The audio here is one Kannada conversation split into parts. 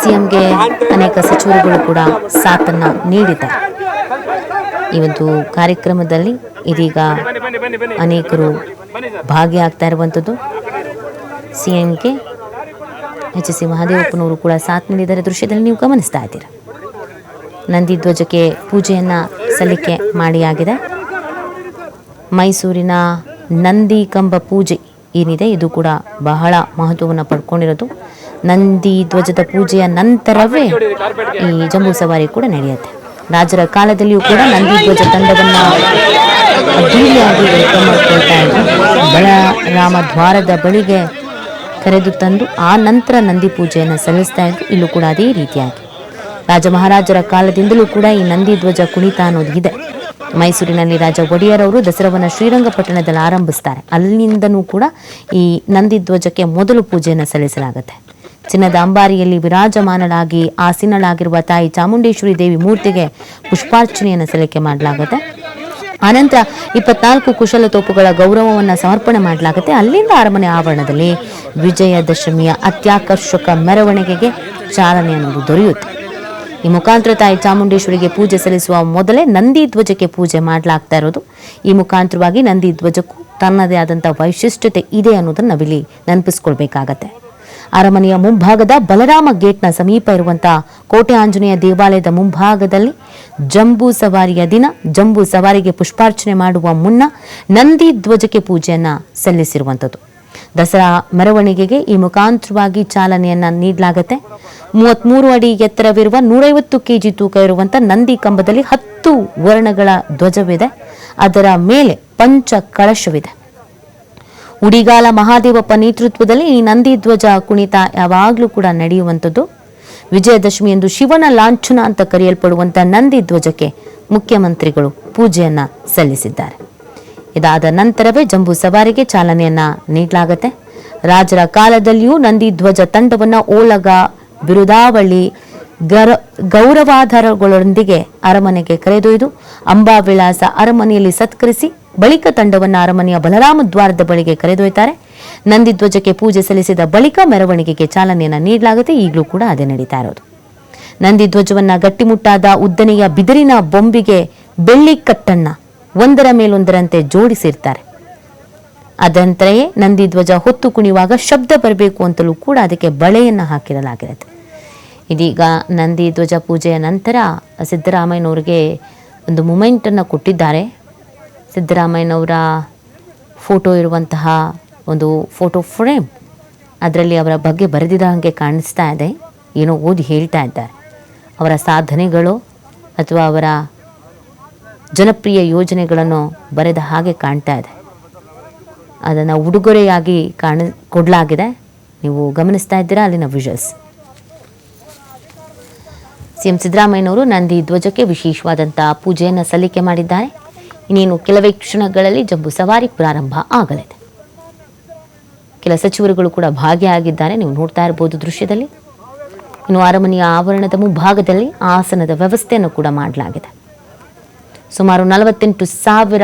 ಸಿಎಂಗೆ ಅನೇಕ ಸಚಿವರುಗಳು ಕೂಡ ಸಾಥನ್ನು ನೀಡಿದ್ದಾರೆ. ಈ ಒಂದು ಕಾರ್ಯಕ್ರಮದಲ್ಲಿ ಇದೀಗ ಅನೇಕರು ಭಾಗಿಯಾಗ್ತಾ ಇರುವಂಥದ್ದು. ಸಿಎಂಗೆ ಎಚ್ ಸಿ ಮಹಾದೇವಪ್ಪನವರು ಕೂಡ ಸಾಥ್ ನೀಡಿದರೆ ದೃಶ್ಯದಲ್ಲಿ ನೀವು ಗಮನಿಸ್ತಾ ಇದ್ದೀರಾ? ನಂದಿ ಧ್ವಜಕ್ಕೆ ಪೂಜೆಯನ್ನು ಸಲ್ಲಿಕೆ ಮಾಡಿಯಾಗಿದೆ. ಮೈಸೂರಿನ ನಂದಿ ಕಂಬ ಪೂಜೆ ಏನಿದೆ, ಇದು ಕೂಡ ಬಹಳ ಮಹತ್ವವನ್ನು ಪಡ್ಕೊಂಡಿರೋದು. ನಂದಿ ಧ್ವಜದ ಪೂಜೆಯ ನಂತರವೇ ಈ ಜಂಬೂ ಸವಾರಿ ಕೂಡ ನಡೆಯುತ್ತೆ. ರಾಜರ ಕಾಲದಲ್ಲಿಯೂ ಕೂಡ ನಂದಿ ಧ್ವಜ ತಂಡವನ್ನು ಅದ್ದೂರಿಯಾಗಿ ವೆಲ್ಕಮ್ ಮಾಡ್ಕೊಳ್ತಾ ದ್ವಾರದ ಬಳಿಗೆ ಕರೆದು ತಂದು ಆ ನಂತರ ನಂದಿ ಪೂಜೆಯನ್ನು ಸಲ್ಲಿಸ್ತಾ ಇದ್ರು. ಇಲ್ಲೂ ಕೂಡ ಅದೇ ರೀತಿಯಾಗಿ. ರಾಜ ಮಹಾರಾಜರ ಕಾಲದಿಂದಲೂ ಕೂಡ ಈ ನಂದಿ ಧ್ವಜ ಕುಣಿತ ಅನ್ನೋದು ಇದೆ ಮೈಸೂರಿನಲ್ಲಿ ರಾಜ ಒಡೆಯರ್ ಅವರು ದಸರಾವನ್ನು ಶ್ರೀರಂಗಪಟ್ಟಣದಲ್ಲಿ ಆರಂಭಿಸ್ತಾರೆ. ಅಲ್ಲಿಂದನೂ ಕೂಡ ಈ ನಂದಿ ಧ್ವಜಕ್ಕೆ ಮೊದಲು ಪೂಜೆಯನ್ನು ಸಲ್ಲಿಸಲಾಗುತ್ತೆ. ಚಿನ್ನದ ಅಂಬಾರಿಯಲ್ಲಿ ವಿರಾಜಮಾನಳಾಗಿ ಆಸೀನಳಾಗಿರುವ ತಾಯಿ ಚಾಮುಂಡೇಶ್ವರಿ ದೇವಿ ಮೂರ್ತಿಗೆ ಪುಷ್ಪಾರ್ಚನೆಯನ್ನು ಸಲ್ಲಿಕೆ ಮಾಡಲಾಗುತ್ತೆ. ಆನಂತರ ಇಪ್ಪತ್ನಾಲ್ಕು ಕುಶಲತೋಪುಗಳ ಗೌರವವನ್ನು ಸಮರ್ಪಣೆ ಮಾಡಲಾಗುತ್ತೆ. ಅಲ್ಲಿಂದ ಅರಮನೆ ಆವರಣದಲ್ಲಿ ವಿಜಯದಶಮಿಯ ಅತ್ಯಾಕರ್ಷಕ ಮೆರವಣಿಗೆಗೆ ಚಾಲನೆ ಅನ್ನೋದು ದೊರೆಯುತ್ತೆ. ಈ ಮುಖಾಂತರ ತಾಯಿ ಚಾಮುಂಡೇಶ್ವರಿಗೆ ಪೂಜೆ ಸಲ್ಲಿಸುವ ಮೊದಲೇ ನಂದಿ ಧ್ವಜಕ್ಕೆ ಪೂಜೆ ಮಾಡಲಾಗ್ತಾ ಇರೋದು. ಈ ಮುಖಾಂತರವಾಗಿ ನಂದಿ ಧ್ವಜಕ್ಕೂ ತನ್ನದೇ ಆದಂಥ ವೈಶಿಷ್ಟ್ಯತೆ ಇದೆ ಅನ್ನೋದನ್ನು ನಾವಿಲ್ಲಿ ನೆನಪಿಸ್ಕೊಳ್ಬೇಕಾಗತ್ತೆ. ಅರಮನೆಯ ಮುಂಭಾಗದ ಬಲರಾಮ ಗೇಟ್ನ ಸಮೀಪ ಇರುವಂತಹ ಕೋಟೆ ಆಂಜನೇಯ ದೇವಾಲಯದ ಮುಂಭಾಗದಲ್ಲಿ ಜಂಬೂ ಸವಾರಿಯ ದಿನ, ಜಂಬೂ ಸವಾರಿಗೆ ಪುಷ್ಪಾರ್ಚನೆ ಮಾಡುವ ಮುನ್ನ ನಂದಿ ಧ್ವಜಕ್ಕೆ ಪೂಜೆಯನ್ನ ಸಲ್ಲಿಸಿರುವಂಥದ್ದು. ದಸರಾ ಮೆರವಣಿಗೆಗೆ ಈ ಮುಖಾಂತರವಾಗಿ ಚಾಲನೆಯನ್ನ ನೀಡಲಾಗುತ್ತೆ. ಮೂವತ್ಮೂರು ಅಡಿ ಎತ್ತರವಿರುವ ನೂರೈವತ್ತು ಕೆಜಿ ತೂಕ ಇರುವಂಥ ನಂದಿ ಕಂಬದಲ್ಲಿ ಹತ್ತು ವರ್ಣಗಳ ಧ್ವಜವಿದೆ. ಅದರ ಮೇಲೆ ಪಂಚ ಕಳಶವಿದೆ. ಉಡಿಗಾಲ ಮಹಾದೇವಪ್ಪ ನೇತೃತ್ವದಲ್ಲಿ ಈ ನಂದಿ ಧ್ವಜ ಕುಣಿತ ಯಾವಾಗಲೂ ಕೂಡ ನಡೆಯುವಂಥದ್ದು. ವಿಜಯದಶಮಿ ಎಂದು ಶಿವನ ಲಾಂಛನ ಅಂತ ಕರೆಯಲ್ಪಡುವಂಥ ನಂದಿ ಧ್ವಜಕ್ಕೆ ಮುಖ್ಯಮಂತ್ರಿಗಳು ಪೂಜೆಯನ್ನ ಸಲ್ಲಿಸಿದ್ದಾರೆ. ಇದಾದ ನಂತರವೇ ಜಂಬೂ ಸವಾರಿಗೆ ಚಾಲನೆಯನ್ನ ನೀಡಲಾಗತ್ತೆ. ರಾಜರ ಕಾಲದಲ್ಲಿಯೂ ನಂದಿ ಧ್ವಜ ತಂಡವನ್ನ ಓಲಗ, ಬಿರುದಾವಳಿ ಗರ, ಗೌರವಾಧಾರಗಳೊಂದಿಗೆ ಅರಮನೆಗೆ ಕರೆದೊಯ್ದು ಅಂಬಾವಿಳಾಸ ಅರಮನೆಯಲ್ಲಿ ಸತ್ಕರಿಸಿ ಬಳಿಕ ತಂಡವನ್ನು ಅರಮನೆಯ ಬಲರಾಮ ದ್ವಾರದ ಬಳಿಗೆ ಕರೆದೊಯ್ತಾರೆ. ನಂದಿಧ್ವಜಕ್ಕೆ ಪೂಜೆ ಸಲ್ಲಿಸಿದ ಬಳಿಕ ಮೆರವಣಿಗೆಗೆ ಚಾಲನೆಯನ್ನು ನೀಡಲಾಗುತ್ತೆ. ಈಗಲೂ ಕೂಡ ಅದೇ ನಡೀತಾ ಇರೋದು. ನಂದಿ ಧ್ವಜವನ್ನ ಗಟ್ಟಿಮುಟ್ಟಾದ ಉದ್ದನೆಯ ಬಿದಿರಿನ ಬೊಂಬಿಗೆ ಬೆಳ್ಳಿ ಕಟ್ಟನ್ನ ಒಂದರ ಮೇಲೊಂದರಂತೆ ಜೋಡಿಸಿರ್ತಾರೆ. ಅದಂತೆಯೇ ನಂದಿಧ್ವಜ ಹೊತ್ತು ಕುಣಿಯುವಾಗ ಶಬ್ದ ಬರಬೇಕು ಅಂತಲೂ ಕೂಡ ಅದಕ್ಕೆ ಬಳೆಯನ್ನು ಹಾಕಿರಲಾಗಿರುತ್ತೆ. ಇದೀಗ ನಂದಿ ಧ್ವಜ ಪೂಜೆಯ ನಂತರ ಸಿದ್ದರಾಮಯ್ಯನವ್ರಿಗೆ ಒಂದು ಮೂಮೆಂಟನ್ನು ಕೊಟ್ಟಿದ್ದಾರೆ. ಸಿದ್ದರಾಮಯ್ಯನವರ ಫೋಟೋ ಇರುವಂತಹ ಒಂದು ಫೋಟೋ ಫ್ರೇಮ್ ಅದರಲ್ಲಿ ಅವರ ಬಗ್ಗೆ ಬರೆದಿದ ಹಾಗೆ ಕಾಣಿಸ್ತಾ ಇದೆ. ಏನೋ ಓದಿ ಹೇಳ್ತಾ ಇದ್ದಾರೆ. ಅವರ ಸಾಧನೆಗಳು ಅಥವಾ ಅವರ ಜನಪ್ರಿಯ ಯೋಜನೆಗಳನ್ನು ಬರೆದ ಹಾಗೆ ಕಾಣ್ತಾ ಇದೆ. ಅದನ್ನು ಉಡುಗೊರೆಯಾಗಿ ಕಾಣ, ಕೊಡಲಾಗಿದೆ. ನೀವು ಗಮನಿಸ್ತಾ ಇದ್ದೀರಾ ಅಲ್ಲಿನ ವಿಜುವಲ್ಸ್ ಸಿಎಂ ಸಿದ್ದರಾಮಯ್ಯನವರು ನಂದಿ ಧ್ವಜಕ್ಕೆ ವಿಶೇಷವಾದಂಥ ಪೂಜೆಯನ್ನು ಸಲ್ಲಿಕೆ ಮಾಡಿದ್ದಾರೆ. ಇನ್ನೇನು ಕೆಲವೇ ಕ್ಷಣಗಳಲ್ಲಿ ಜಂಬೂ ಸವಾರಿ ಪ್ರಾರಂಭ ಆಗಲಿದೆ. ಕೆಲ ಸಚಿವರುಗಳು ಕೂಡ ಭಾಗಿಯಾಗಿದ್ದಾರೆ. ನೀವು ನೋಡ್ತಾ ಇರಬಹುದು ದೃಶ್ಯದಲ್ಲಿ. ಇನ್ನು ಅರಮನೆಯ ಆವರಣದ ಮುಂಭಾಗದಲ್ಲಿ ಆಸನದ ವ್ಯವಸ್ಥೆಯನ್ನು ಕೂಡ ಮಾಡಲಾಗಿದೆ. ಸುಮಾರು ನಲವತ್ತೆಂಟು ಸಾವಿರ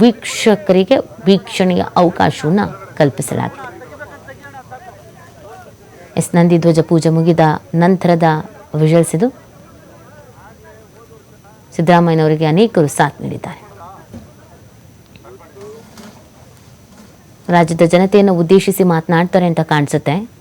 ವೀಕ್ಷಕರಿಗೆ ವೀಕ್ಷಣೆಯ ಅವಕಾಶವನ್ನು ಕಲ್ಪಿಸಲಾಗಿದೆ. ಎಸ್ ನಂದಿ ಧ್ವಜ ಪೂಜೆ ಮುಗಿದ ನಂತರದ ವಿಜುವಲ್ಸ್ ಇದು ಸಿದ್ದರಾಮಯ್ಯನವರಿಗೆ ಅನೇಕರು ಸಾಥ್ ನೀಡಿದ್ದಾರೆ. ರಾಜ್ಯದ ಜನತೆಯನ್ನು ಉದ್ದೇಶಿಸಿ ಮಾತನಾಡ್ತಾರೆ ಅಂತ ಕಾಣಿಸುತ್ತೆ.